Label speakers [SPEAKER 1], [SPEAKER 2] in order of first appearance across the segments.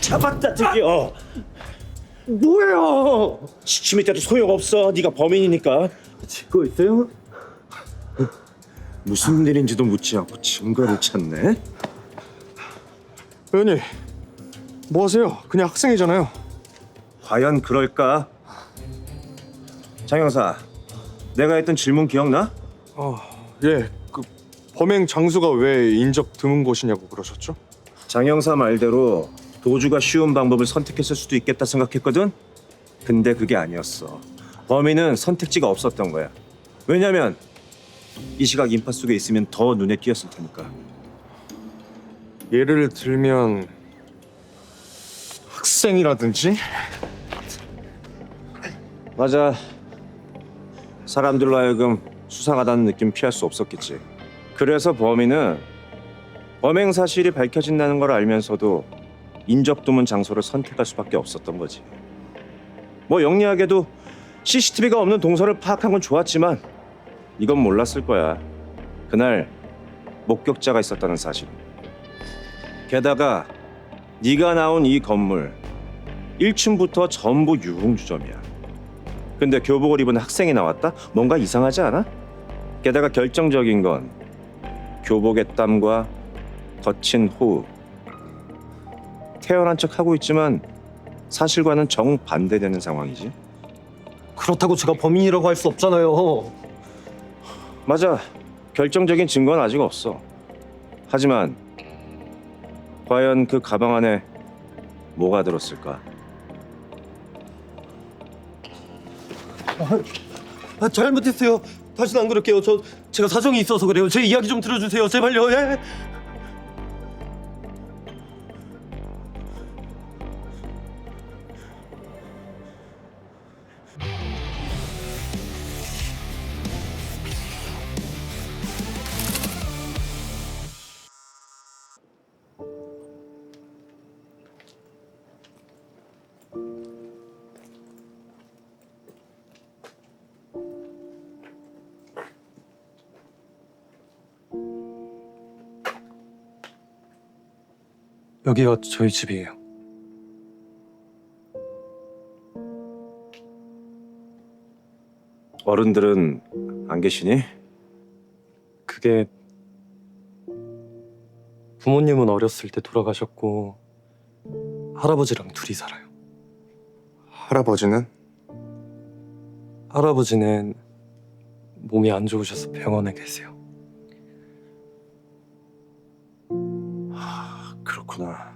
[SPEAKER 1] 잡았다 드디어.
[SPEAKER 2] 뭐예요?
[SPEAKER 1] 시침이 때도 소용없어. 네가 범인이니까.
[SPEAKER 2] 증거 있어요?
[SPEAKER 1] 무슨 일인지도 묻지 않고 증거를 찾네.
[SPEAKER 2] 의원님 뭐 하세요? 그냥 학생이잖아요.
[SPEAKER 1] 과연 그럴까? 장 형사, 내가 했던 질문 기억나?
[SPEAKER 2] 예, 그 범행 장소가 왜 인적 드문 곳이냐고 그러셨죠?
[SPEAKER 1] 장 형사 말대로 도주가 쉬운 방법을 선택했을 수도 있겠다 생각했거든. 근데 그게 아니었어. 범인은 선택지가 없었던 거야. 왜냐면 이 시각 인파 속에 있으면 더 눈에 띄었을 테니까.
[SPEAKER 2] 예를 들면 학생이라든지
[SPEAKER 1] 맞아. 사람들로 하여금 수상하다는 느낌 피할 수 없었겠지. 그래서 범인은 범행 사실이 밝혀진다는 걸 알면서도 인적 드문 장소를 선택할 수밖에 없었던 거지. 뭐 영리하게도 CCTV가 없는 동선을 파악한 건 좋았지만 이건 몰랐을 거야. 그날 목격자가 있었다는 사실. 게다가 네가 나온 이 건물 1층부터 전부 유흥주점이야. 근데 교복을 입은 학생이 나왔다? 뭔가 이상하지 않아? 게다가 결정적인 건 교복의 땀과 거친 호흡. 태어난 척 하고 있지만 사실과는 정반대되는 상황이지.
[SPEAKER 3] 그렇다고 제가 범인이라고 할 수 없잖아요.
[SPEAKER 1] 맞아. 결정적인 증거는 아직 없어. 하지만 과연 그 가방 안에 뭐가 들었을까?
[SPEAKER 3] 아, 잘못했어요. 다시는 안 그럴게요. 저 제가 사정이 있어서 그래요. 제 이야기 좀 들어주세요. 제발요. 예. 여기가 저희 집이에요.
[SPEAKER 1] 어른들은 안 계시니?
[SPEAKER 3] 그게 부모님은 어렸을 때 돌아가셨고 할아버지랑 둘이 살아요.
[SPEAKER 2] 할아버지는
[SPEAKER 3] 할아버지는 몸이 안 좋으셔서 병원에 계세요.
[SPEAKER 1] 그렇구나.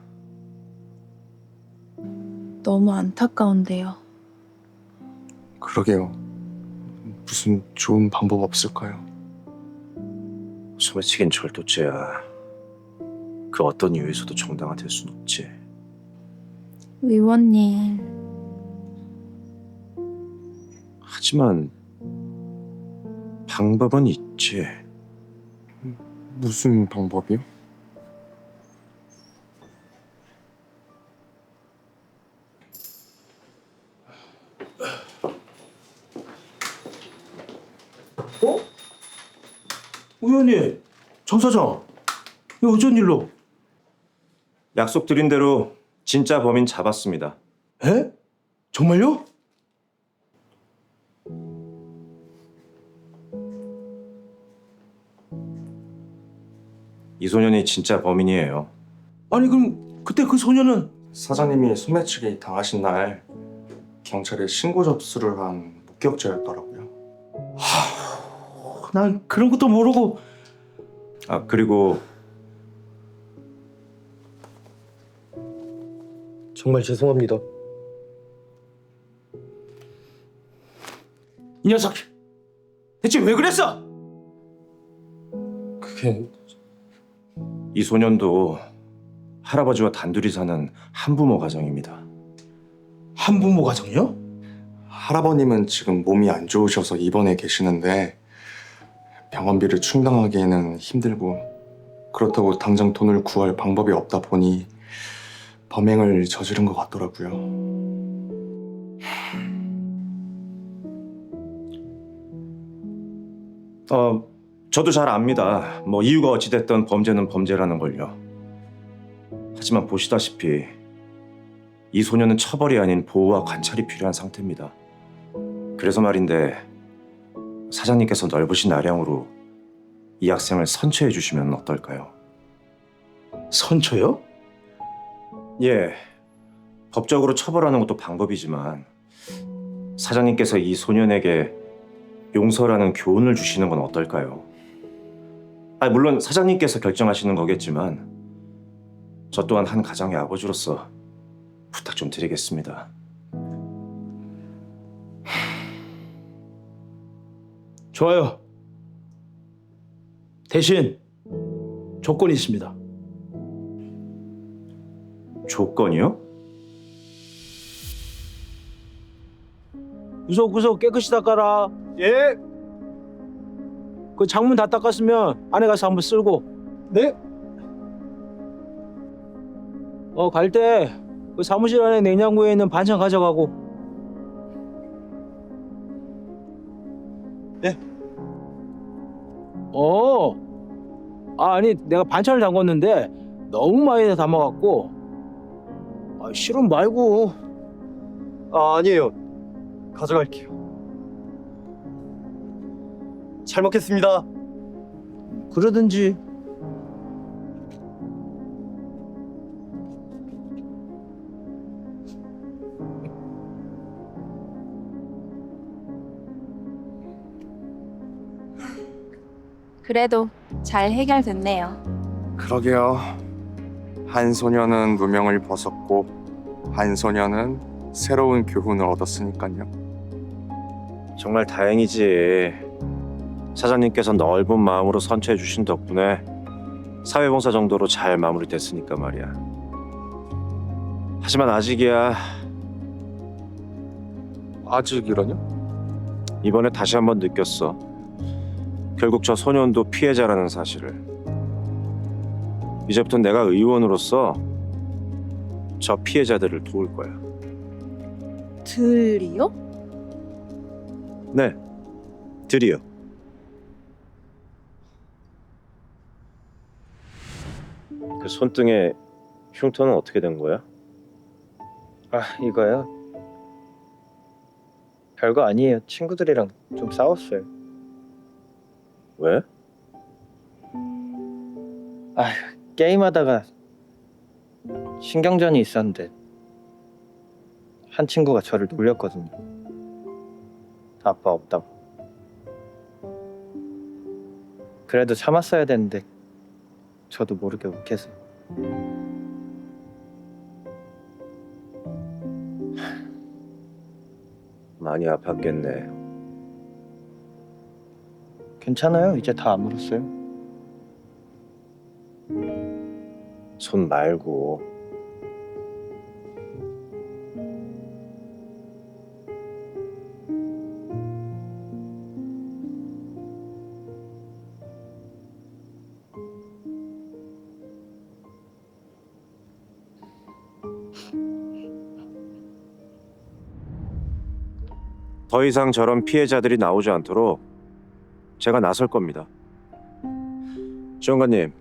[SPEAKER 4] 너무 안타까운데요.
[SPEAKER 2] 그러게요. 무슨 좋은 방법 없을까요?
[SPEAKER 1] 소매치긴 절도죄야. 그 어떤 이유에서도 정당화될 순 없지.
[SPEAKER 4] 의원님,
[SPEAKER 1] 하지만 방법은 있지.
[SPEAKER 2] 무슨 방법이요?
[SPEAKER 5] 의원님, 정 사장, 이 어쩐 일로?
[SPEAKER 1] 약속 드린 대로 진짜 범인 잡았습니다.
[SPEAKER 5] 에? 정말요?
[SPEAKER 1] 이 소년이 진짜 범인이에요.
[SPEAKER 5] 아니 그럼 그때 그 소녀는
[SPEAKER 2] 사장님이 소매치기 당하신 날 경찰에 신고 접수를 한 목격자였더라고요.
[SPEAKER 5] 난 그런 것도 모르고
[SPEAKER 1] 아 그리고
[SPEAKER 3] 정말 죄송합니다.
[SPEAKER 5] 이 녀석 대체 왜 그랬어?
[SPEAKER 3] 그게
[SPEAKER 1] 이 소년도 할아버지와 단둘이 사는 한부모 가정입니다.
[SPEAKER 5] 한부모 가정이요?
[SPEAKER 2] 할아버님은 지금 몸이 안 좋으셔서 입원해 계시는데 병원비를 충당하기에는 힘들고 그렇다고 당장 돈을 구할 방법이 없다 보니 범행을 저지른 것 같더라고요.
[SPEAKER 1] 어 저도 잘 압니다. 뭐 이유가 어찌됐든 범죄는 범죄라는 걸요. 하지만 보시다시피 이 소녀는 처벌이 아닌 보호와 관찰이 필요한 상태입니다. 그래서 말인데 사장님께서 넓으신 아량으로 이 학생을 선처해 주시면 어떨까요?
[SPEAKER 5] 선처요?
[SPEAKER 1] 예, 법적으로 처벌하는 것도 방법이지만 사장님께서 이 소년에게 용서라는 교훈을 주시는 건 어떨까요? 아, 물론 사장님께서 결정하시는 거겠지만 저 또한 한 가정의 아버지로서 부탁 좀 드리겠습니다.
[SPEAKER 5] 좋아요. 대신 조건이 있습니다.
[SPEAKER 1] 조건이요?
[SPEAKER 5] 구석구석 깨끗이 닦아라.
[SPEAKER 3] 예.
[SPEAKER 5] 그 창문 다 닦았으면 안에 가서 한번 쓸고.
[SPEAKER 3] 네.
[SPEAKER 5] 어 갈 때 그 사무실 안에 냉장고에 있는 반찬 가져가고. 어. 아, 아니 내가 반찬을 담궜는데 너무 많이 담아갖고. 아, 실은 말고.
[SPEAKER 3] 아, 아니에요. 가져갈게요. 잘 먹겠습니다.
[SPEAKER 5] 그러든지.
[SPEAKER 6] 그래도 잘 해결됐네요.
[SPEAKER 2] 그러게요. 한 소녀는 누명을 벗었고 한 소녀는 새로운 교훈을 얻었으니까요.
[SPEAKER 1] 정말 다행이지. 사장님께서 넓은 마음으로 선처해 주신 덕분에 사회봉사 정도로 잘 마무리됐으니까 말이야. 하지만 아직이야.
[SPEAKER 2] 아직이라뇨?
[SPEAKER 1] 이번에 다시 한번 느꼈어. 결국 저 소년도 피해자라는 사실을. 이제부터 내가 의원으로서 저 피해자들을 도울 거야.
[SPEAKER 6] 들이요?
[SPEAKER 1] 네, 드디어. 그 손등에 흉터는 어떻게 된 거야?
[SPEAKER 7] 아 이거요? 별거 아니에요. 친구들이랑 좀 싸웠어요.
[SPEAKER 1] 왜?
[SPEAKER 7] 게임하다가 신경전이 있었는데 한 친구가 저를 놀렸거든요. 아빠 없다고. 그래도 참았어야 되는데 저도 모르게 욱해서
[SPEAKER 1] 많이 아팠겠네.
[SPEAKER 7] 괜찮아요. 이제 다 안 물었어요.
[SPEAKER 1] 손 말고. 더 이상 저런 피해자들이 나오지 않도록 제가 나설 겁니다. 지원관님,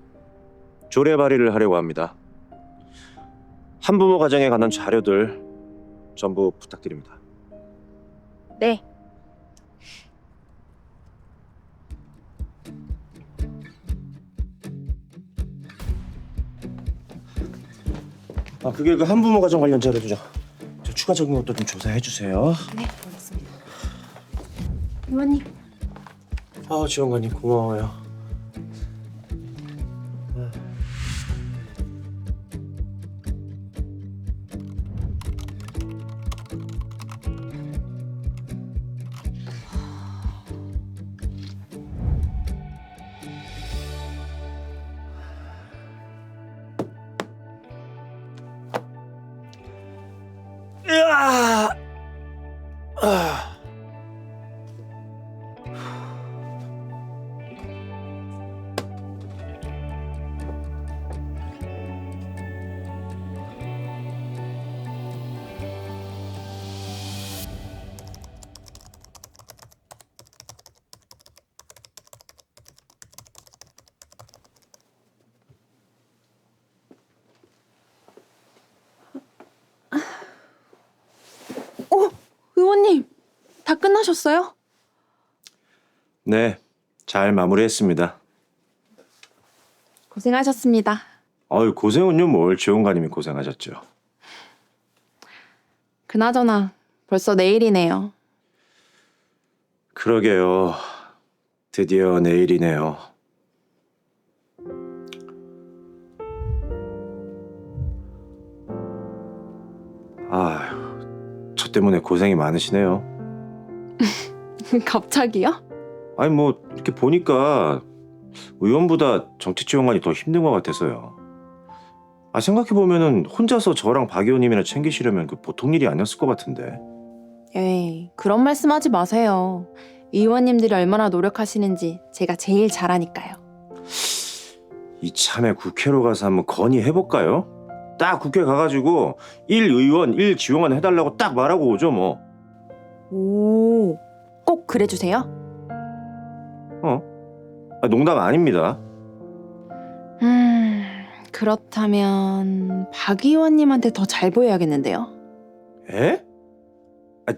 [SPEAKER 1] 조례 발의를 하려고 합니다. 한부모 가정에 관한 자료들 전부 부탁드립니다.
[SPEAKER 6] 네.
[SPEAKER 1] 아 그게 그 한부모 가정 관련 자료죠. 저 추가적인 것도 좀 조사해 주세요.
[SPEAKER 6] 네, 알겠습니다. 의원님.
[SPEAKER 1] 아 지원관님 고마워요. 으아! 아.
[SPEAKER 6] 다 끝나셨어요?
[SPEAKER 1] 네, 잘 마무리했습니다.
[SPEAKER 6] 고생하셨습니다.
[SPEAKER 1] 아유 고생은요 뭘 지원관님이 고생하셨죠.
[SPEAKER 6] 그나저나 벌써 내일이네요.
[SPEAKER 1] 그러게요. 드디어 내일이네요. 아휴, 저 때문에 고생이 많으시네요.
[SPEAKER 6] 갑자기요?
[SPEAKER 1] 아니 뭐 이렇게 보니까 의원보다 정치 지원관이 더 힘든 것 같아서요. 아 생각해 보면은 혼자서 저랑 박 의원님이나 챙기시려면 그 보통 일이 아니었을 것 같은데.
[SPEAKER 6] 에이, 그런 말씀 하지 마세요. 의원님들이 얼마나 노력하시는지 제가 제일 잘 아니까요.
[SPEAKER 1] 이참에 국회로 가서 한번 건의해 볼까요? 딱 국회 가가지고 1 의원 1 지원관 해달라고 딱 말하고 오죠 뭐.
[SPEAKER 6] 오, 꼭 그래주세요.
[SPEAKER 1] 아, 농담 아닙니다.
[SPEAKER 6] 음, 그렇다면 박 의원님한테 더 잘 보여야겠는데요.
[SPEAKER 1] 에? 아,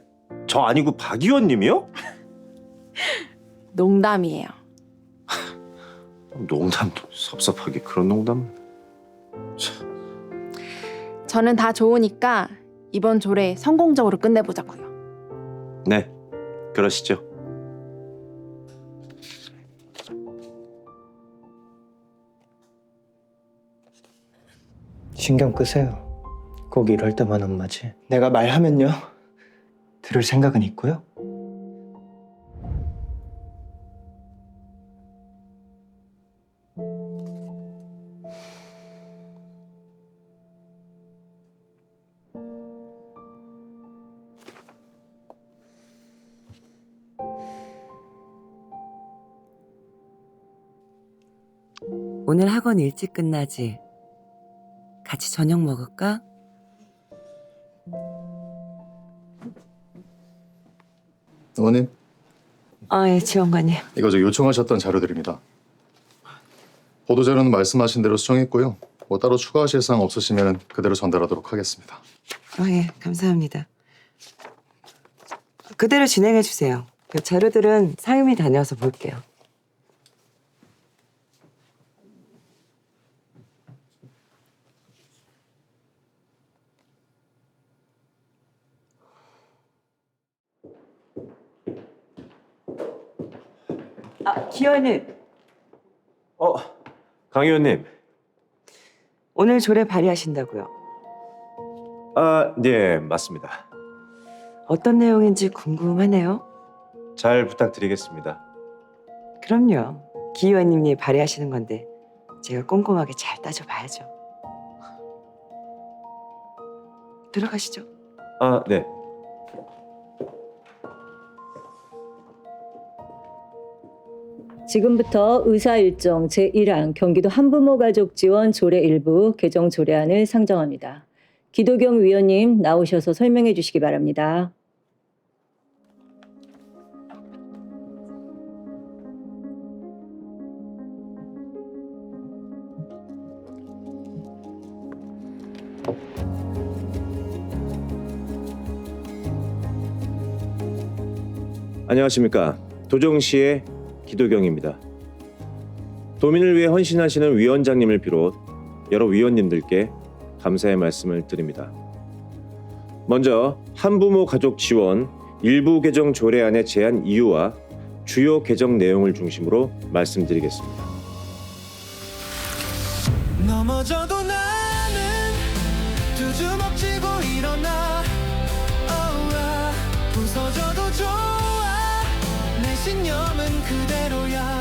[SPEAKER 1] 저 아니고 박 의원님이요?
[SPEAKER 6] 농담이에요.
[SPEAKER 1] 농담도 섭섭하게 그런 농담.
[SPEAKER 6] 저는 다 좋으니까 이번 조례 성공적으로 끝내보자고요.
[SPEAKER 1] 네, 그러시죠.
[SPEAKER 7] 신경 끄세요. 꼭 이럴 때만 엄마지.
[SPEAKER 2] 내가 말하면요 들을 생각은 있고요.
[SPEAKER 8] 오늘 학원 일찍 끝나지? 같이 저녁 먹을까?
[SPEAKER 9] 의원님,
[SPEAKER 8] 아, 예, 지원관님.
[SPEAKER 9] 이거 저 요청하셨던 자료들입니다. 보도 자료는 말씀하신 대로 수정했고요. 뭐 따로 추가하실 사항 없으시면 그대로 전달하도록 하겠습니다.
[SPEAKER 8] 아, 예, 감사합니다. 그대로 진행해 주세요. 그 자료들은 상임위 다녀와서 볼게요. 아, 기현님.
[SPEAKER 1] 어, 강 의원님.
[SPEAKER 8] 오늘 조례 발의하신다고요.
[SPEAKER 1] 아, 네, 맞습니다.
[SPEAKER 8] 어떤 내용인지 궁금하네요.
[SPEAKER 1] 잘 부탁드리겠습니다.
[SPEAKER 8] 그럼요. 기 의원님이 발의하시는 건데 제가 꼼꼼하게 잘 따져봐야죠. 들어가시죠.
[SPEAKER 1] 아, 네.
[SPEAKER 10] 지금부터 의사 일정 제1항 경기도 한부모 가족 지원 조례 일부 개정 조례안을 상정합니다. 기도경 위원님 나오셔서 설명해 주시기 바랍니다.
[SPEAKER 1] 안녕하십니까. 도정시의 기도경입니다. 도민을 위해 헌신하시는 위원장님을 비롯 여러 위원님들께 감사의 말씀을 드립니다. 먼저 한부모 가족 지원 일부 개정 조례안의 제안 이유와 주요 개정 내용을 중심으로 말씀드리겠습니다.
[SPEAKER 3] 부서져도 좋아 내 신념은 그대로야